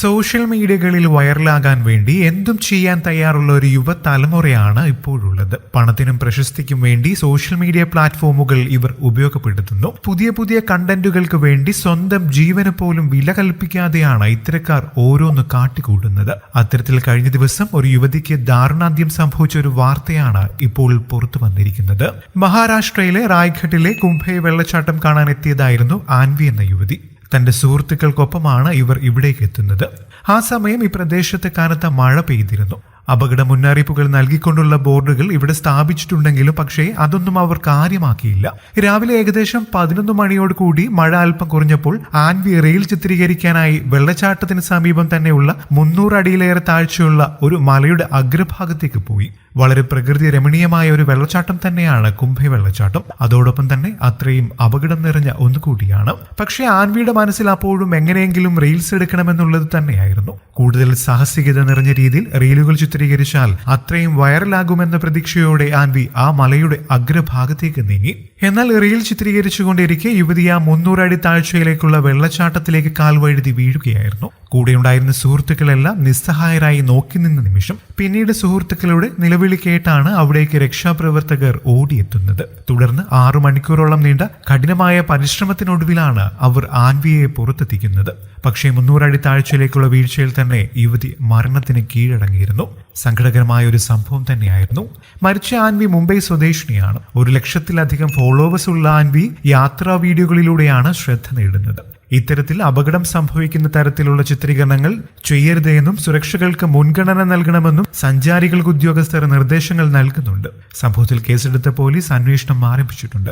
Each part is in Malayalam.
സോഷ്യൽ മീഡിയകളിൽ വൈറലാകാൻ വേണ്ടി എന്തും ചെയ്യാൻ തയ്യാറുള്ള ഒരു യുവതലമുറയാണ് ഇപ്പോഴുള്ളത്. പണത്തിനും പ്രശസ്തിക്കും വേണ്ടി സോഷ്യൽ മീഡിയ പ്ലാറ്റ്ഫോമുകൾ ഇവർ ഉപയോഗപ്പെടുത്തുന്നു. പുതിയ പുതിയ കണ്ടന്റുകൾക്ക് വേണ്ടി സ്വന്തം ജീവന് പോലും വില കൽപ്പിക്കാതെയാണ് ഇത്തരക്കാർ ഓരോന്ന് കാട്ടിക്കൂട്ടുന്നത്. അത്തരത്തിൽ കഴിഞ്ഞ ദിവസം ഒരു യുവതിക്ക് ദാരുണാന്ത്യം സംഭവിച്ച ഒരു വാർത്തയാണ് ഇപ്പോൾ പുറത്തു വന്നിരിക്കുന്നത്. മഹാരാഷ്ട്രയിലെ റായ്ഘട്ടിലെ കുംഭയെ വെള്ളച്ചാട്ടം കാണാൻ എത്തിയതായിരുന്നു ആൻവി എന്ന യുവതി. തന്റെ സുഹൃത്തുക്കൾക്കൊപ്പമാണ് ഇവർ ഇവിടേക്ക് എത്തുന്നത്. ആ സമയം ഈ പ്രദേശത്ത് കനത്ത മഴ പെയ്തിരുന്നു. അപകട മുന്നറിയിപ്പുകൾ നൽകിക്കൊണ്ടുള്ള ബോർഡുകൾ ഇവിടെ സ്ഥാപിച്ചിട്ടുണ്ടെങ്കിലും പക്ഷേ അതൊന്നും അവർ കാര്യമാക്കിയില്ല. രാവിലെ ഏകദേശം പതിനൊന്ന് മണിയോട് കൂടി മഴ അല്പം കുറഞ്ഞപ്പോൾ ആൻവി റെയിൽ ചിത്രീകരിക്കാനായി വെള്ളച്ചാട്ടത്തിന് സമീപം തന്നെയുള്ള മുന്നൂറ് അടിയിലേറെ താഴ്ചയുള്ള ഒരു മലയുടെ അഗ്രഭാഗത്തേക്ക് പോയി. വളരെ പ്രകൃതി രമണീയമായ ഒരു വെള്ളച്ചാട്ടം തന്നെയാണ് കുംഭ വെള്ളച്ചാട്ടം. അതോടൊപ്പം തന്നെ അത്രയും അപകടം നിറഞ്ഞ ഒന്നുകൂടിയാണ് പക്ഷേ ആൻവിയുടെ മനസ്സിൽ അപ്പോഴും എങ്ങനെയെങ്കിലും റീൽസ് എടുക്കണമെന്നുള്ളത് തന്നെയായിരുന്നു. കൂടുതൽ സാഹസികത നിറഞ്ഞ രീതിയിൽ റീലുകൾ ചിത്രീകരിച്ചാൽ അത്രയും വൈറലാകുമെന്ന പ്രതീക്ഷയോടെ ആൻവി ആ മലയുടെ അഗ്രഭാഗത്തേക്ക് നീങ്ങി. എന്നാൽ റീൽ ചിത്രീകരിച്ചുകൊണ്ടിരിക്കെ യുവതി ആ മുന്നൂറടി താഴ്ചയിലേക്കുള്ള വെള്ളച്ചാട്ടത്തിലേക്ക് കാൽ കാൽവഴുതി വീഴുകയായിരുന്നു. കൂടെയുണ്ടായിരുന്ന സുഹൃത്തുക്കളെല്ലാം നിസ്സഹായരായി നോക്കി നിന്ന നിമിഷം പിന്നീട് സുഹൃത്തുക്കളുടെ നിലവിളി കേട്ടാണ് അവിടേക്ക് രക്ഷാപ്രവർത്തകർ ഓടിയെത്തുന്നത്. തുടർന്ന് ആറു മണിക്കൂറോളം നീണ്ട കഠിനമായ പരിശ്രമത്തിനൊടുവിലാണ് അവർ ആൻവിയെ പുറത്തെത്തിക്കുന്നത്. പക്ഷേ മുന്നൂറടി താഴ്ചയിലേക്കുള്ള വീഴ്ചയിൽ തന്നെ യുവതി മരണത്തിന് കീഴടങ്ങിയിരുന്നു. സങ്കടകരമായ ഒരു സംഭവം തന്നെയായിരുന്നു. മരിച്ച ആൻവി മുംബൈ സ്വദേശിനിയാണ്. ഒരു ലക്ഷത്തിലധികം ഫോളോവേഴ്സ് ഉള്ള ആൻവി യാത്രാ വീഡിയോകളിലൂടെയാണ് ശ്രദ്ധ നേടുന്നത്. ഇത്തരത്തിൽ അപകടം സംഭവിക്കുന്ന തരത്തിലുള്ള ചിത്രീകരണങ്ങൾ ചെയ്യരുത് എന്നും സുരക്ഷകൾക്ക് മുൻഗണന നൽകണമെന്നും സഞ്ചാരികൾക്ക് ഉദ്യോഗസ്ഥർ നിർദ്ദേശങ്ങൾ നൽകുന്നുണ്ട്. സംഭവത്തിൽ കേസെടുത്ത പോലീസ് അന്വേഷണം ആരംഭിച്ചിട്ടുണ്ട്.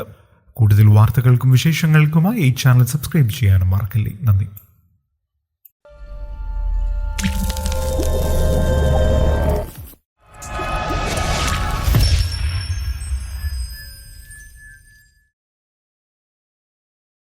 കൂടുതൽ വാർത്തകൾക്കും വിശേഷങ്ങൾക്കുമായി ഈ ചാനൽ സബ്സ്ക്രൈബ് ചെയ്യാനും മറക്കല്ലേ. നന്ദി.